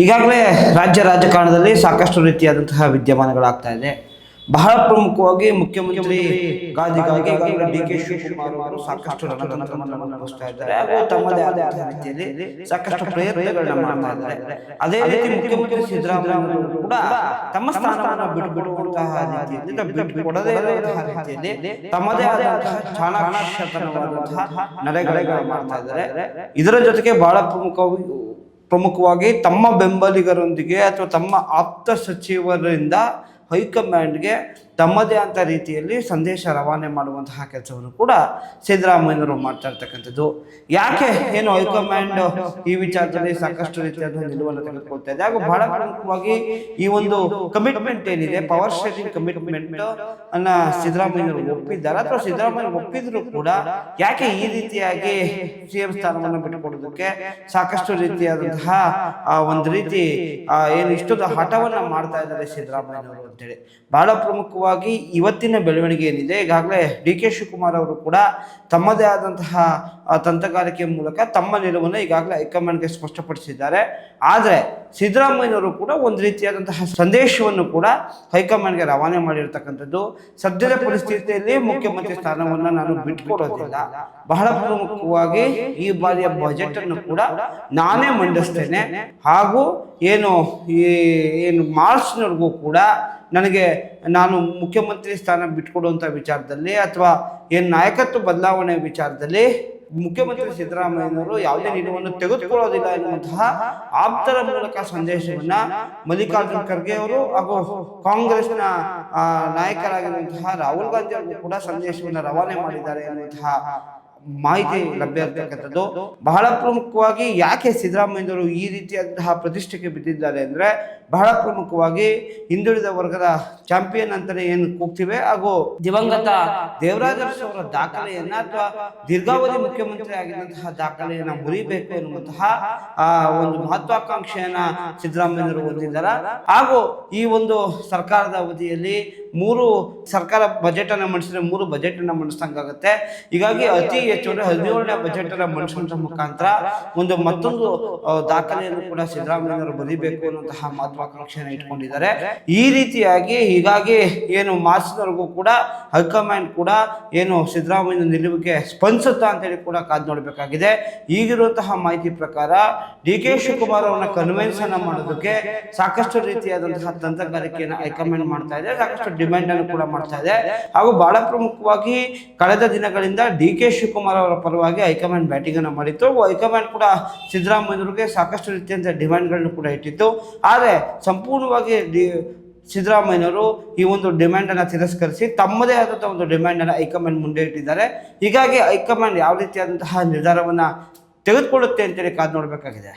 ಈಗಾಗಲೇ ರಾಜ್ಯ ರಾಜಕಾರಣದಲ್ಲಿ ಸಾಕಷ್ಟು ರೀತಿಯಾದಂತಹ ವಿದ್ಯಮಾನಗಳಾಗ್ತಾ ಇದೆ. ಬಹಳ ಪ್ರಮುಖವಾಗಿ ಮುಖ್ಯಮಂತ್ರಿ ಗಾದಿಗಾಗಿ ಡಿ ಕೆ ಶಿವಕುಮಾರ್ ಅವರು ಸಾಕಷ್ಟು ಅನುಭವಿಸ್ತಾ ಇದ್ದಾರೆ. ತಮ್ಮದೇ ಆದ ರೀತಿಯಲ್ಲಿ ಸಾಕಷ್ಟು ಪ್ರಯತ್ನಗಳನ್ನ ಮಾಡ್ತಾ ಇದ್ದಾರೆ. ಅದೇ ರೀತಿ ಮುಖ್ಯಮಂತ್ರಿ ಸಿದ್ದರಾಮಯ್ಯ ಕೂಡ ತಮ್ಮ ಸ್ಥಾನವನ್ನು ಬಿಟ್ಟುಬಿಡುವಂತಹ ರೀತಿಯಲ್ಲಿ ಬಿಟ್ಟುಕೊಡದೇ ಇರುವಂತಹ ರೀತಿಯಲ್ಲಿ ತಮ್ಮದೇ ಆದಂತಹ ಚಾಣಾಕ್ಷತನವಾದಂತಹ ನಡೆಗಳನ್ನು ಮಾಡ್ತಾ ಇದ್ದಾರೆ. ಇದರ ಜೊತೆಗೆ ಬಹಳ ಪ್ರಮುಖವಾಗಿ ಪ್ರಮುಖವಾಗಿ ತಮ್ಮ ಬೆಂಬಲಿಗರೊಂದಿಗೆ ಅಥವಾ ತಮ್ಮ ಆಪ್ತ ಸಚಿವರಿಂದ ಹೈಕಮಾಂಡ್ಗೆ ತಮ್ಮದೇ ಅಂತ ರೀತಿಯಲ್ಲಿ ಸಂದೇಶ ರವಾನೆ ಮಾಡುವಂತಹ ಕೆಲಸವನ್ನು ಕೂಡ ಸಿದ್ದರಾಮಯ್ಯನವರು ಮಾಡ್ತಾ ಇರ್ತಕ್ಕಂಥದ್ದು. ಯಾಕೆ ಏನು ಹೈಕಮಾಂಡ್ ಈ ವಿಚಾರದಲ್ಲಿ ಸಾಕಷ್ಟು ರೀತಿಯಾದ ನಿಲುವನ್ನು ತೆಗೆದುಕೊಳ್ತಾ ಇದೆ? ಹಾಗೂ ಬಹಳ ಪ್ರಮುಖವಾಗಿ ಈ ಒಂದು ಕಮಿಟ್ಮೆಂಟ್ ಏನಿದೆ ಪವರ್ ಶೇರಿಂಗ್ ಕಮಿಟ್ಮೆಂಟ್ ಅನ್ನ ಸಿದ್ದರಾಮಯ್ಯನವರು ಒಪ್ಪಿದ್ದಾರೆ. ಅಥವಾ ಸಿದ್ದರಾಮಯ್ಯ ಒಪ್ಪಿದ್ರು ಕೂಡ ಯಾಕೆ ಈ ರೀತಿಯಾಗಿ ಸಿಎಂ ಸ್ಥಾನವನ್ನು ಬಿಟ್ಟುಕೊಡೋದಕ್ಕೆ ಸಾಕಷ್ಟು ರೀತಿಯಾದಂತಹ ಆ, ಒಂದು ರೀತಿ ಏನು ಇಷ್ಟೊಂದು ಹಠವನ್ನ ಮಾಡ್ತಾ ಇದ್ದಾರೆ ಸಿದ್ದರಾಮಯ್ಯನವರು ಅಂತೇಳಿ. ಬಹಳ ಪ್ರಮುಖವಾಗಿ ಇವತ್ತಿನ ಬೆಳವಣಿಗೆ ಏನಿದೆ, ಈಗಾಗಲೇ ಡಿ ಕೆ ಶಿವಕುಮಾರ್ ಅವರು ಕೂಡ ತಮ್ಮದೇ ಆದಂತಹ ತಂತ್ರಗಾರಿಕೆ ಮೂಲಕ ತಮ್ಮ ನಿಲುವನ್ನು ಈಗಾಗಲೇ ಹೈಕಮಾಂಡ್ಗೆ ಸ್ಪಷ್ಟಪಡಿಸಿದ್ದಾರೆ. ಆದರೆ ಸಿದ್ದರಾಮಯ್ಯನವರು ಕೂಡ ಒಂದು ರೀತಿಯಾದಂತಹ ಸಂದೇಶವನ್ನು ಕೂಡ ಹೈಕಮಾಂಡ್ಗೆ ರವಾನೆ ಮಾಡಿರ್ತಕ್ಕಂಥದ್ದು. ಸದ್ಯದ ಪರಿಸ್ಥಿತಿಯಲ್ಲಿ ಮುಖ್ಯಮಂತ್ರಿ ಸ್ಥಾನವನ್ನು ನಾನು ಬಿಟ್ಕೊಡೋದಿಲ್ಲ. ಬಹಳ ಪ್ರಮುಖವಾಗಿ ಈ ಬಾರಿಯ ಬಜೆಟ್ ಅನ್ನು ಕೂಡ ನಾನೇ ಮಂಡಿಸ್ತೇನೆ. ಹಾಗೂ ಏನು ಈ, ಏನು ಮಾರ್ಚ್ನವರೆಗೂ ಕೂಡ ನನಗೆ ನಾನು ಮುಖ್ಯಮಂತ್ರಿ ಸ್ಥಾನ ಬಿಟ್ಕೊಡುವಂಥ ವಿಚಾರದಲ್ಲಿ ಅಥವಾ ಏನು ನಾಯಕತ್ವ ಬದಲಾವಣೆ ವಿಚಾರದಲ್ಲಿ ಮುಖ್ಯಮಂತ್ರಿ ಸಿದ್ದರಾಮಯ್ಯನವರು ಯಾವುದೇ ನಿಲುವನ್ನು ತೆಗೆದುಕೊಳ್ಳೋದಿಲ್ಲ ಎನ್ನುವಂತಹ ಆಪ್ತರ ಮೂಲಕ ಸಂದೇಶವನ್ನ ಮಲ್ಲಿಕಾರ್ಜುನ್ ಖರ್ಗೆ ಅವರು ಹಾಗೂ ಕಾಂಗ್ರೆಸ್ನ ನಾಯಕರಾಗಿರುವಂತಹ ರಾಹುಲ್ ಗಾಂಧಿ ಅವರು ಕೂಡ ಸಂದೇಶವನ್ನು ರವಾನೆ ಮಾಡಿದ್ದಾರೆ ಎನ್ನುವಂತಹ ಮಾಹಿತಿ ಲಭ್ಯ ಇರ್ತಕ್ಕಂಥದ್ದು. ಬಹಳ ಪ್ರಮುಖವಾಗಿ ಯಾಕೆ ಸಿದ್ದರಾಮಯ್ಯವರು ಈ ರೀತಿಯಾದಂತಹ ಪ್ರತಿಷ್ಠೆಗೆ ಬಿದ್ದಿದ್ದಾರೆ ಅಂದ್ರೆ ಬಹಳ ಪ್ರಮುಖವಾಗಿ ಹಿಂದುಳಿದ ವರ್ಗದ ಚಾಂಪಿಯನ್ ಅಂತಲೇ ಏನು ಕೂಗ್ತಿವೆ ಹಾಗೂ ದಿವಂಗತ ದೇವರಾಜ ಅರಸು ಅವರ ದಾಖಲೆಯನ್ನ ಅಥವಾ ದೀರ್ಘಾವಧಿ ಮುಖ್ಯಮಂತ್ರಿ ಆಗಿದ್ದಂತಹ ದಾಖಲೆಯನ್ನ ಮುರಿಬೇಕು ಎನ್ನುವಂತಹ ಆ ಒಂದು ಮಹತ್ವಾಕಾಂಕ್ಷೆಯನ್ನ ಸಿದ್ದರಾಮಯ್ಯವರು ಹೊಂದಿದ್ದಾರೆ. ಹಾಗೂ ಈ ಒಂದು ಸರ್ಕಾರದ ಅವಧಿಯಲ್ಲಿ ಮೂರು ಸರ್ಕಾರ ಬಜೆಟ್ ಅನ್ನ ಮಂಡಿಸಿದ್ರೆ ಮೂರು ಬಜೆಟ್ ಅನ್ನ ಮಂಡಿಸ್ದಂಗಾಗುತ್ತೆ. ಹೀಗಾಗಿ ಅತಿ ಹೆಚ್ಚು ಅಂದ್ರೆ ಹದಿನೇಳನೇ ಬಜೆಟ್ ಅನ್ನ ಮಂಡಿಸುವಂತ ಮುಖಾಂತರ ಒಂದು ಮತ್ತೊಂದು ದಾಖಲೆಯನ್ನು ಕೂಡ ಸಿದ್ದರಾಮಯ್ಯನವರು ಬರೀಬೇಕು ಅನ್ನುವಂತಹ ಮಹತ್ವಾಕಾಂಕ್ಷೆಯನ್ನು ಇಟ್ಕೊಂಡಿದ್ದಾರೆ. ಈ ರೀತಿಯಾಗಿ ಹೀಗಾಗಿ ಏನು ಮಾರ್ಚ್ನವರೆಗೂ ಕೂಡ ಹೈಕಮಾಂಡ್ ಕೂಡ ಏನು ಸಿದ್ದರಾಮಯ್ಯ ನಿಲುವಿಗೆ ಸ್ಪಂದಿಸುತ್ತಾ ಅಂತೇಳಿ ಕೂಡ ಕಾದು ನೋಡಬೇಕಾಗಿದೆ. ಈಗಿರುವಂತಹ ಮಾಹಿತಿ ಪ್ರಕಾರ ಡಿ ಕೆ ಶಿವಕುಮಾರ್ ಅವರನ್ನ ಕನ್ವಿನ್ಸ್ ಅನ್ನ ಮಾಡೋದಕ್ಕೆ ಸಾಕಷ್ಟು ರೀತಿಯಾದಂತಹ ತಂತ್ರಗಾರಿಕೆಯನ್ನು ಹೈಕಮಾಂಡ್ ಮಾಡ್ತಾ ಇದೆ, ಸಾಕಷ್ಟು ಡಿಮ್ಯಾಂಡ್ ಅನ್ನು ಕೂಡ ಮಾಡ್ತಾ ಇದೆ. ಹಾಗೂ ಬಹಳ ಪ್ರಮುಖವಾಗಿ ಕಳೆದ ದಿನಗಳಿಂದ ಡಿ ಕೆ ಶಿವಕುಮಾರ್ ಅವರ ಪರವಾಗಿ ಹೈಕಮಾಂಡ್ ಬ್ಯಾಟಿಂಗನ್ನು ಮಾಡಿತ್ತು. ಹೈಕಮಾಂಡ್ ಕೂಡ ಸಿದ್ದರಾಮಯ್ಯವ್ರಿಗೆ ಸಾಕಷ್ಟು ರೀತಿಯಂತ ಡಿಮ್ಯಾಂಡ್ಗಳನ್ನು ಕೂಡ ಇಟ್ಟಿತ್ತು. ಆದರೆ ಸಂಪೂರ್ಣವಾಗಿ ಡಿ ಸಿದ್ದರಾಮಯ್ಯವರು ಈ ಒಂದು ಡಿಮ್ಯಾಂಡನ್ನು ತಿರಸ್ಕರಿಸಿ ತಮ್ಮದೇ ಆದಂಥ ಒಂದು ಡಿಮ್ಯಾಂಡನ್ನು ಹೈಕಮಾಂಡ್ ಮುಂದೆ ಇಟ್ಟಿದ್ದಾರೆ. ಹೀಗಾಗಿ ಹೈಕಮಾಂಡ್ ಯಾವ ರೀತಿಯಾದಂತಹ ನಿರ್ಧಾರವನ್ನು ತೆಗೆದುಕೊಳ್ಳುತ್ತೆ ಅಂತೇಳಿ ಕಾದು ನೋಡಬೇಕಾಗಿದೆ.